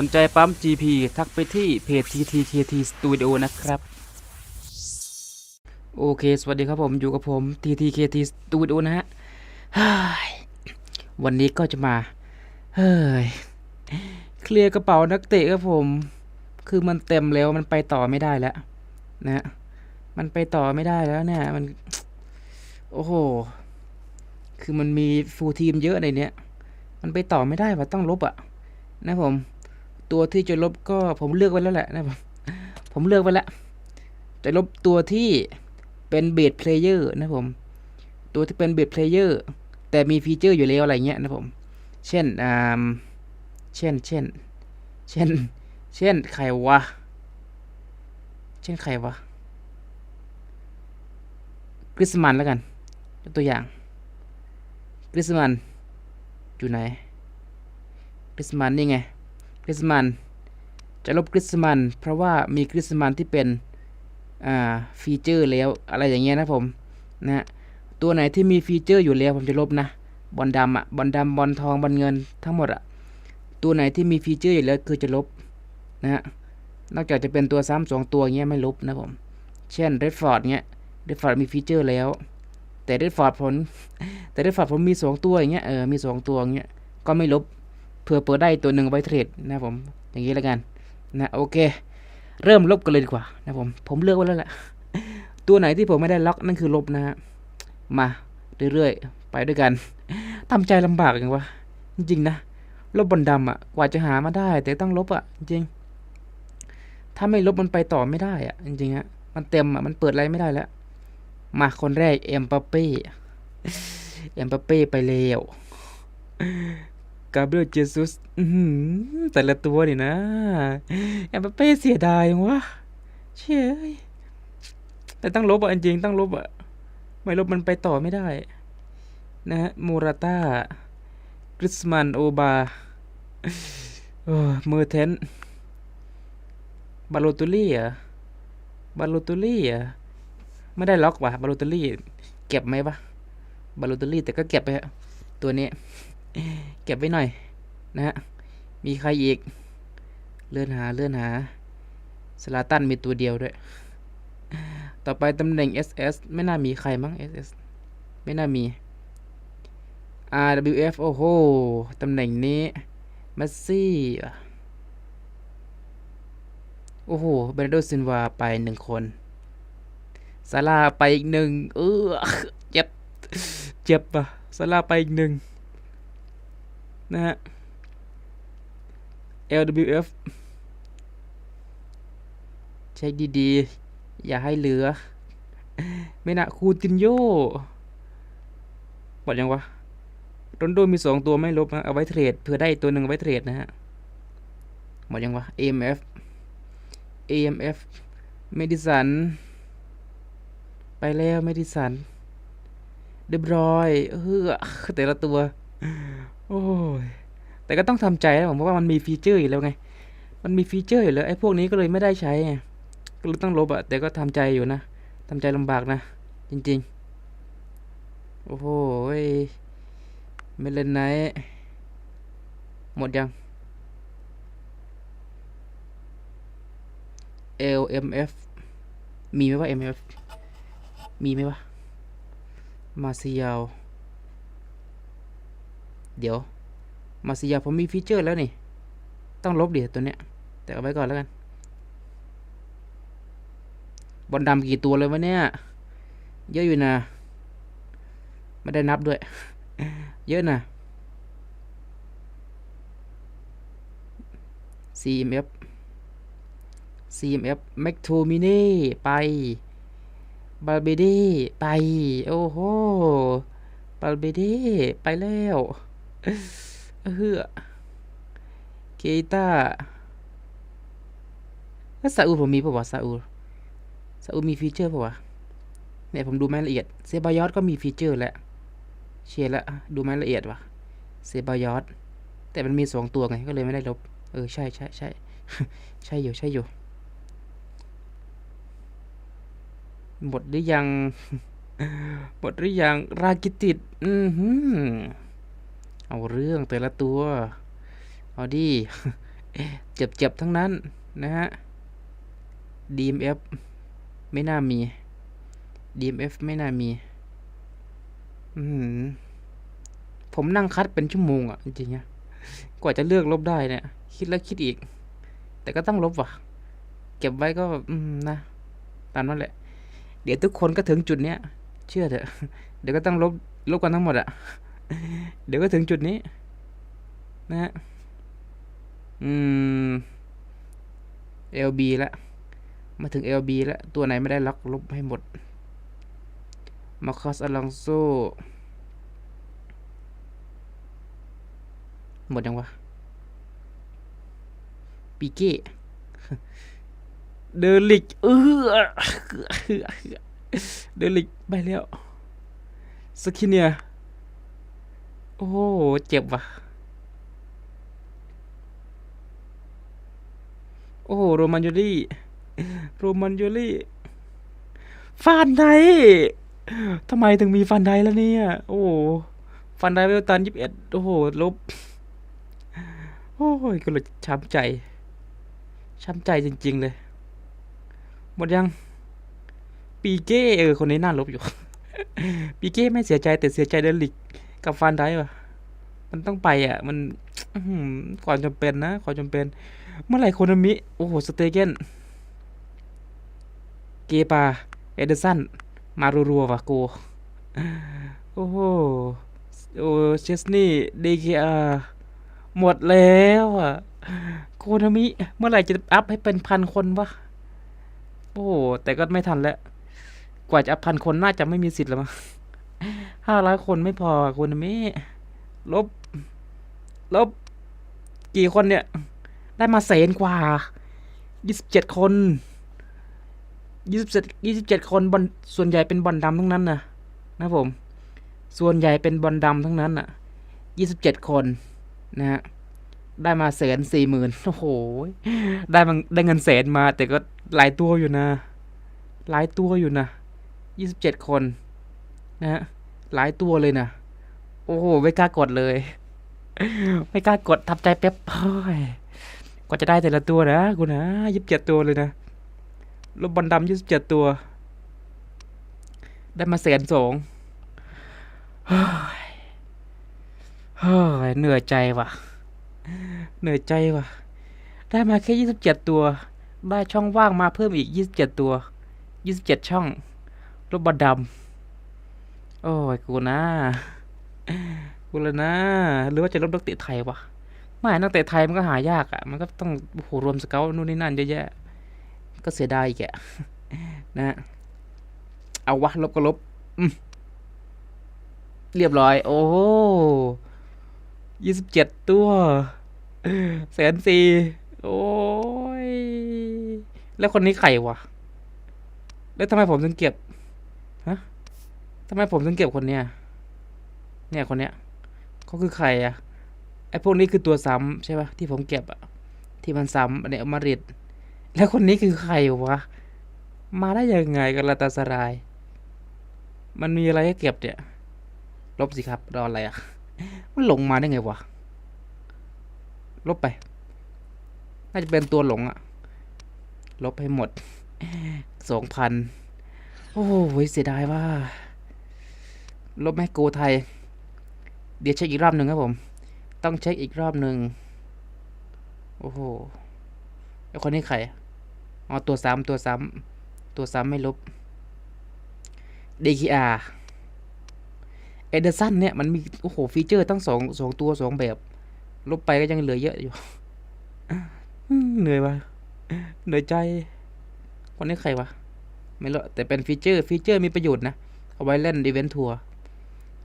สนใจปั๊ม GP ทักไปที่เพจ TTKT Studio นะครับ โอเค สวัสดีครับผมอยู่กับผม TTKT Studio นะฮะวันนี้ก็จะมา เฮ้ย เคลียร์กระเป๋านักเตะครับผม คือมันเต็มแล้วมันไปต่อไม่ได้แล้ว นะฮะมันไปต่อไม่ได้แล้วเนี่ยมัน โอ้โห คือมันมีฟูลทีมเยอะในเนี้ย มันไปต่อไม่ได้ว่าต้องลบอะ นะผม ตัวที่จะลบก็ผมเลือกไว้แล้วแหละนะผมผมเลือกไว้แล้วจะลบตัวที่เป็นเบสเพลเยอร์นะผม ตัวที่เป็นเบสเพลเยอร์แต่มีฟีเจอร์อยู่แล้วอะไรเงี้ยนะผม เช่นอ่าเช่น เช่น เช่น เช่นใครวะ เช่นใครวะคริสมันแล้วกันยกตัวอย่างคริสมันอยู่ไหนคริสมันนี่ไง คริสมัน จะลบคริสมันเพราะว่ามีคริสมันที่เป็นฟีเจอร์แล้วอะไรอย่างเงี้ยนะผมนะฮะตัวไหนที่มีฟีเจอร์อยู่แล้วผมจะลบนะบอลดำอะบอลดำบอลทองบอลเงินทั้งหมดอะตัวไหนที่มีฟีเจอร์อยู่แล้วคือจะลบนะฮะนอกจากจะเป็นตัวซ้ำสองตัวเงี้ยไม่ลบนะผมเช่นเรดฟอร์ดเงี้ยเรดฟอร์ดมีฟีเจอร์แล้ว แต่เรดฟอร์ดผลแต่เรดฟอร์ดผมมีสองตัวอย่างเงี้ยเออมีสองตัวอย่างเงี้ยก็ไม่ลบ เพื่อเปิดได้ตัวหนึ่งไว้เทรดนะผม อย่างนี้แล้วกันนะโอเค เริ่มลบกันเลยดีกว่านะผม ผมเลือกไว้แล้วแหละ ตัวไหนที่ผมไม่ได้ล็อกนั่นคือลบนะฮะ มาเรื่อยๆ ไปด้วยกันทำใจลำบากอย่างวะ จริงๆนะ ลบบนดำอะ กว่าจะหามาได้ แต่ต้องลบอะ จริง ถ้าไม่ลบมันไปต่อไม่ได้อะ จริงๆฮะ มันเต็มอะ มันเปิดอะไรไม่ได้แล้ว มาคนแรกเอ็มปาเป้ เอ็มปาเป้ไปแล้ว กาเบรียลเจซุสแต่ละตัวนี่นะเอ็มปาเป้เสียดายจังวะเชี่ยเอ้ยแต่ต้องลบอะจริงๆต้องลบอะไม่ลบมันไปต่อไม่ได้ นะฮะมูราต้ากริสมันโอบาโอ้เมอร์เทนบาโลตุลี่อะบาโลตุลี่อะไม่ได้ล็อกว่ะบาโลตอรี่ เก็บไหมปะบาโลตอรี่แต่ก็เก็บไปฮะตัวนี้ เก็บไว้หน่อย นะฮะ มีใครอีก เลื่อนหาเลื่อนหา สลาตันมีตัวเดียวด้วย ต่อไปตำแหน่ง SS ไม่น่ามีใครมั้ง SS ไม่น่ามี RWF โอ้โห ตำแหน่งนี้เมสซี่โอ้โหเบรนโดซินวาไปหนึ่งคนซาลาไปอีกหนึ่งเออเจ็บ เจ็บปะซาลาไปอีกหนึ่ง นะฮะ LWF ใช้ดีๆ อย่าให้เหลือ ไม่นะคูตินโยหมดยังวะโรนโดมีสองตัวไม่ลบนะ เอาไว้เทรดเพื่อได้ตัวหนึ่งไว้เทรดนะฮะ หมดยังวะ AMF AMF เมดิสัน ไปแล้วไม่ดิสันเรียบรอยเออแต่ละตัว โอ้ยแต่ก็ต้องทำใจนะผมเพราะว่ามันมีฟีเจอร์อยู่แล้วไง มันมีฟีเจอร์อยู่แล้วไอ้พวกนี้ก็เลยไม่ได้ใช้ไงก็เลยต้องลบอะแต่ก็ทำใจอยู่นะทำใจลำบากนะ จริง ๆ โอ้โหเมเล่นไนหมดยัง LMF มีไหมว่า MF มีไหมวะมาซิยาว เดี๋ยว มาซิยาผมมีฟีเจอร์แล้วนี่ ต้องลบเดี๋ยวตัวเนี้ย แต่เอาไว้ก่อนแล้วกัน บอลดำกี่ตัวเลยวะเนี่ย เยอะอยู่นะ ไม่ได้นับด้วย เยอะนะ CMF CMF m c t o m i n e ไปบาลเบเด้ไป โอ้โหบาลเบเด้ไปแล้ว เฮือเกตาแล้วซาอูผมมีป่าวะซาอูซาอูมีฟีเจอร์ป่าวะเนี่ยผมดูรายละเอียด เซบายอสก็มีฟีเจอร์แหล้วเชียร์ละดูรายละเอียดวะเซบายอสแต่มันมีสองตัวไงก็เลยไม่ได้ลบ เออ ใช่ใช่ใช่ใช่อยู่ใช่อยู่ หมดหรือยัง หมดหรือยัง รากิติด อือหือ เอาเรื่องแต่ละตัว เอาดิเจ็บๆ ทั้งนั้น นะฮะ DMF ไม่น่ามี DMF ไม่น่ามี อืมผมนั่งคัดเป็นชั่วโมงอะ จริงๆอะกว่าจะเลือกลบได้เนี่ย คิดแล้วคิดอีก แต่ก็ต้องลบว่ะ เก็บไว้ก็อืมนะตามนั้นแหละ เดี๋ยวทุกคนก็ถึงจุดเนี้ย เชื่อเถอะ เดี๋ยวก็ต้องลบลบกันทั้งหมดอะ เดี๋ยวก็ถึงจุดนี้ นะฮะ อืม LB ละ มาถึง LB ล้วตัวไหนไม่ได้ล็อกลบให้หมด มาคอสอลองโซ หมดยังวะ ปีเก้ เดลิก เออเดลิก ไปแล้ว สกินเนีย โอ้โหเจ็บว่ะ โอ้โหโรมันยูรี่โรมันยูรี่ฟันไดทำไมถึงมีฟันไดแล้วเนี่ย โอ้โหฟันไดเวลตันยี่สิบเอ็ดโอ้โหลบ โอ้ยก็เลยช้ำใจ ช้ำใจจริง ๆ เลย หมดยัง ปีเก้เออ คนนี้น่าลบอยู่ ปีเก้ไม่เสียใจแต่เสียใจเดลิก กับฟันไดว่ะมันต้องไปอะ มันก่อนจำเป็นนะก่อนจำเป็น เมื่อไหร่โคนามิ โอ้โห สเตเกน เกปา เอเดอร์สัน มารัวๆว่ะกู โอ้โห โอ้เชสนี่ดีเคอาหมดแล้วอะ โคนามิ เมื่อไหร่จะอัพให้เป็นพันคนวะ โอ้โหแต่ก็ไม่ทันแล้ว กว่าจะอัพพันคนน่าจะไม่มีสิทธิ์แล้วมั้ง ห้าร้อยคนไม่พอคนามิลบ ลบ กี่คนเนี่ย ได้มาแสนกว่ายี่สิบเจ็ดคนยี่สิบเจ็ดยี่สิบเจ็ดคนบอลส่วนใหญ่เป็นบอลดำทั้งนั้นนะนะผม ส่วนใหญ่เป็นบอลดำทั้งนั้นอะยี่สิบเจ็ดคนนะฮะได้มาแสนสี่หมื่นโอ้โห ได้มันได้เงินแสนมา แต่ก็หลายตัวอยู่นะ หลายตัวอยู่นะยี่สิบเจ็ดคนนะฮะ หลายตัวเลยนะโอ้โหไม่กล้ากดเลย ไม่กล้ากดทับใจแป๊บเฮ้ยกว่าจะได้แต่ละตัวนะกูนะยี่สิบเจ็ดตัวเลยนะรบบอลดำยี่สิบเจ็ดตัว ได้มาแสนสองเฮ้ยเฮ้ยเหนื่อยใจว่ะ เหนื่อยใจว่ะ ได้มาแค่ยี่สิบเจ็ดตัว ได้ช่องว่างมาเพิ่มอีกยี่สิบเจ็ดตัวยี่สิบเจ็ดช่องรบบอลดำ โอ้ยกูนะกูเลยนะ หรือว่าจะลบนักเตะไทยวะไม่นักเตะไทยมันก็หายากอะ่ะ มันก็ต้องโหรวมสเกลนู่นนี่นั่นเยอะแยะ ก็เสียดายอีกนะเอาวะลบก็ลบเรียบร้อย โอ้ยี่สิบเจ็ดตัวแสนสี่โอ้ย แล้วคนนี้ใครวะ แล้วทำไมผมถึงเก็บ ทำไมผมถึงเก็บคนเนี้ย เนี่ยคนเนี้ยเขาคือใครอะไอพวกนี้คือตัวซ้ำใช่ปะที่ผมเก็บอะที่มันซ้ำอันนี้เอามาริดแล้วคนนี้คือใครวะ มาได้ยังไงกันลาตาสราย มันมีอะไรให้เก็บเนี่ยลบสิครับรออะไรอะมันหลงมาได้ไงวะ ลบไป น่าจะเป็นตัวหลงอะลบให้หมดสองพัน โอ้โหเสียดายว่า ลบแม่โกไทย เดี๋ยวเช็คอีกรอบหนึ่งครับผม ต้องเช็คอีกรอบหนึ่งโอ้โหไอคนนี้ใครอ๋อตัวซ้ำตัวซ้ำตัวซ้ำไม่ลบ DKR เอเดอร์สันเนี่ย มันมี โอ้โห ฟีเจอร์ตั้งสองสองตัวสองแบบ ลบไปก็ยังเหลือเยอะอยู่ เหนื่อยวะเหนื่อยใจคนนี้ใครวะ ไม่รู้แต่เป็นฟีเจอร์ ฟีเจอร์มีประโยชน์นะ เอาไว้เล่นอีเวนท์ทัวร์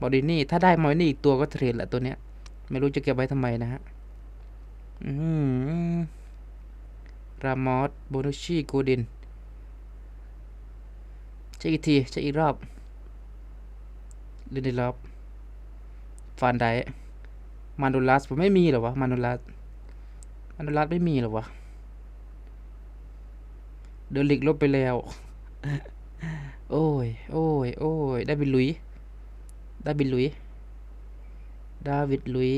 บอดี้นี่ถ้าได้มาไว้นี่อีกตัวก็เทรดแหละตัวเนี้ย ไม่รู้จะเก็บไว้ทำไมนะฮะอืมรามอสโบนุชิโกดินเช็คอีกทีเช็คอีกรอบลินดีลอบฟานไดมานูลัสผมไม่มีเหรอวะมานูลัสมานูลัสไม่มีเหรอวะเดลิกลบไปแล้ว โอ้ย โอ้ย โอ้ย ได้บินลุย ด้บินลุย ดาวิดลุย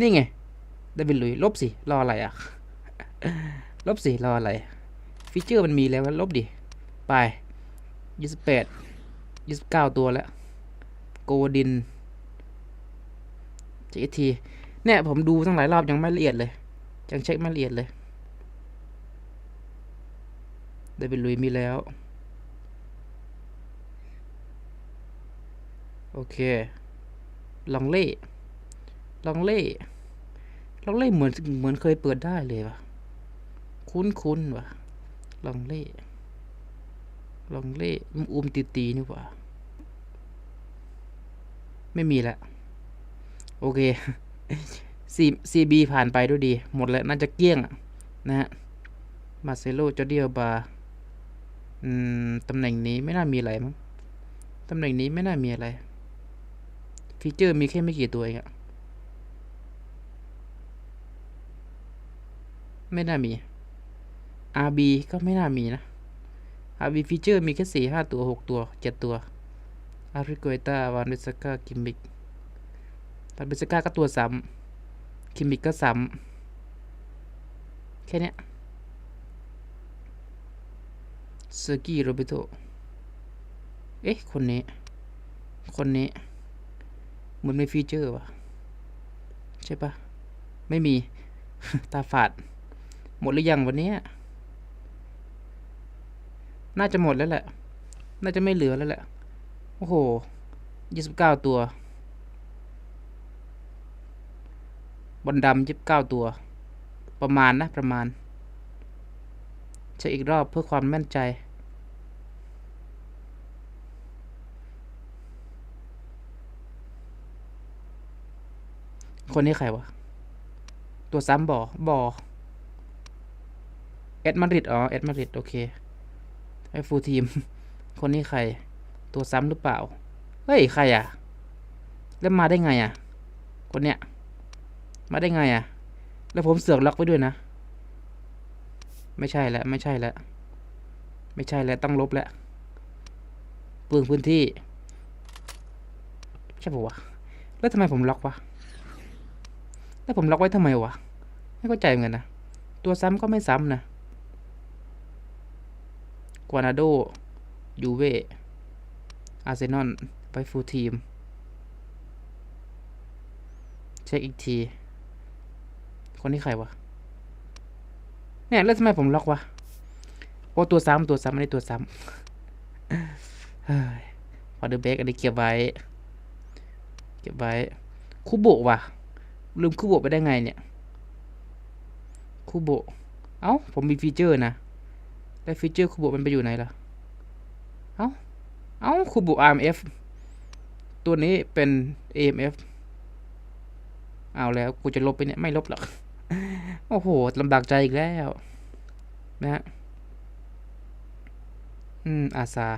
นี่ไงเดวิดลุย ลบสิ รออะไรอะ ลบสิ รออะไร ฟีเจอร์มันมีแล้วลบดิ ไปยี่สิบแปดยี่สิบเก้าตัวแล้ว โกดินเช็คอีทีเนี่ย ผมดูทั้งหลายรอบยังไม่ละเอียดเลย ยังเช็คไม่ละเอียดเลยเดวิดลุยมีแล้ว โอเค ลองเล่ลองเล่ลองเล่เหมือนเหมือนเคยเปิดได้เลยวะคุ้นคุ้นวะลองเล่ลองเล่อุ้มตีตีนี่ว่าไม่มีละโอเคซีซีบีผ่านไปด้วยดี หมดแล้วน่าจะเกลี้ยงอะนะฮะ มาเซโลจอเดียบาอืมตำแหน่งนี้ไม่น่ามีอะไรมั้ง ตำแหน่งนี้ไม่น่ามีอะไร ฟีเจอร์มีแค่ไม่กี่ตัวเองอะไม่น่ามี RB ก็ไม่น่ามีนะ RB ฟีเจอร์มีแค่สี่ห้าตัวหกตัวเจ็ดตัวอาริโกเอตาวานเบสกากิมมิกวานเบสกาก็ตัวซ้ำคิมมิกก็ซ้ำแค่เนี้ยเซอร์กี้โรเบโต เอ๊ะ คนนี้ คนนี้ มือนไม่ฟีเจอร์วะใช่ปะไม่มี ตาฝาด หมดหรือยังวันนี้ น่าจะหมดแล้วแหละ น่าจะไม่เหลือแล้วแหละ โอ้โหยี่สิบเก้าตัว บอลดำยี่สิบเก้าตัว ประมาณนะ ประมาณเช็คอีกรอบเพื่อความแม่นใจ คนนี้ใครวะ ตัวซ้ำบอบอเอ็ดมาริดอ๋อเอ็ดมาริดโอเคไอ้ฟูลทีม คนนี้ใคร ตัวซ้ำหรือเปล่า เฮ้ย ใครอะ แล้วมาได้ไงอะ คนเนี้ย มาได้ไงอะ แล้วผมเสือกล็อกไว้ด้วยนะ ไม่ใช่แล้วไม่ใช่แล้วไม่ใช่แล้วต้องลบแล้วเปลืองพื้นที่ ใช่ปะวะ แล้วทำไมผมล็อกวะ แล้วผมล็อกไว้ทำไมวะ ไม่เข้าใจเหมือนกันนะ ตัวซ้ำก็ไม่ซ้ำนะกวานาโด ยูเว อาร์เซนอล ไปฟูลทีม เช็คอีกที คนนี้ใครวะ เนี่ยแล้วทำไมผมล็อกวะ โอ้ตัวซ้ำตัวซ้ำอันนี้ตัวซ้ำพอเดอร์เบกอันนี้เก็บไว้ เก็บไว้ คุโบะว่ะ ลืมคุโบไปได้ไงเนี่ยคุโบ เอ้า ผมมีฟีเจอร์นะ แล้วฟีเจอร์คุโบมันไปอยู่ไหนล่ะ เอ้า เอ้าคุโบะ RMF ตัวนี้เป็น AMF เอาแล้ว กูจะลบไปเนี่ย ไม่ลบหรอก โอ้โหลำบากใจอีกแล้ว นะฮะ อืม อาซา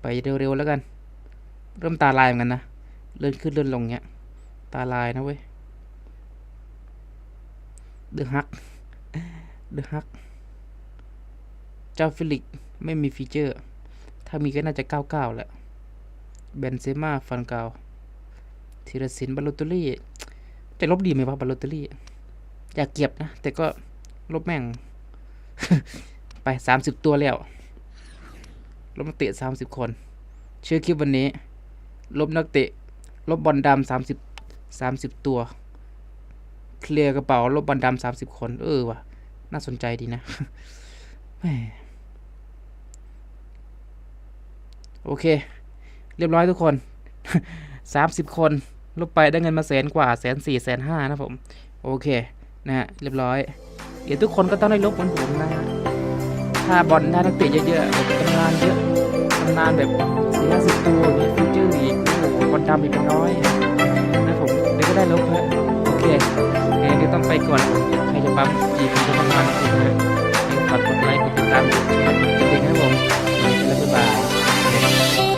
ไปเร็วๆแล้วกัน เริ่มตาลายเหมือนกันนะ เลื่อนขึ้นเลื่อนลงเงี้ย ตาลายนะเว้ยเดือฮักเดือฮัก เจ้าฟิลิกไม่มีฟีเจอร์ ถ้ามีก็น่าจะ 99 แหละ เบนเซม่าฟันเกาธีรศิลป์บาลตตอรี่จะลบดีไหมวะบาลตเตอรี่ อยากเก็บนะ แต่ก็ลบแม่ง ไป 30 ตัวแล้ว ลบนักเตะ 30 คน ชื่อคลิปวันนี้ ลบนักเตะ ลบบอลดำสามสิบสามสิบตัว เคลียร์กระเป๋า ลบบอลดำสามสิบคน เออว่ะ น่าสนใจดีนะโอเค เรียบร้อยทุกคนสามสิบคน ลบไปได้เงินมาแสนกว่าแสนสี่แสนห้านะผม โอเค นะฮะ เรียบร้อย เดี๋ยวทุกคนก็ต้องได้ลบเหมือนผมนะฮะ ถ้าบอลได้นักเตะเยอะๆแบบตำนานเยอะตำนานแบบสี่ห้าสิบตัวมีฟีเจอร์อีกโอ้โหบอล ดำอีกเป็นร้อยนะผมเดี๋ยวก็ได้ลบแล้วโอเคเดี๋ยวต้องไปก่อนใครจะปั๊มจีบจะมันมันอีกนะเดี๋ยวฝากกดไลค์กดติดตามกดแชร์กดกระดิ่งให้ผมแล้วบ๊ายบาย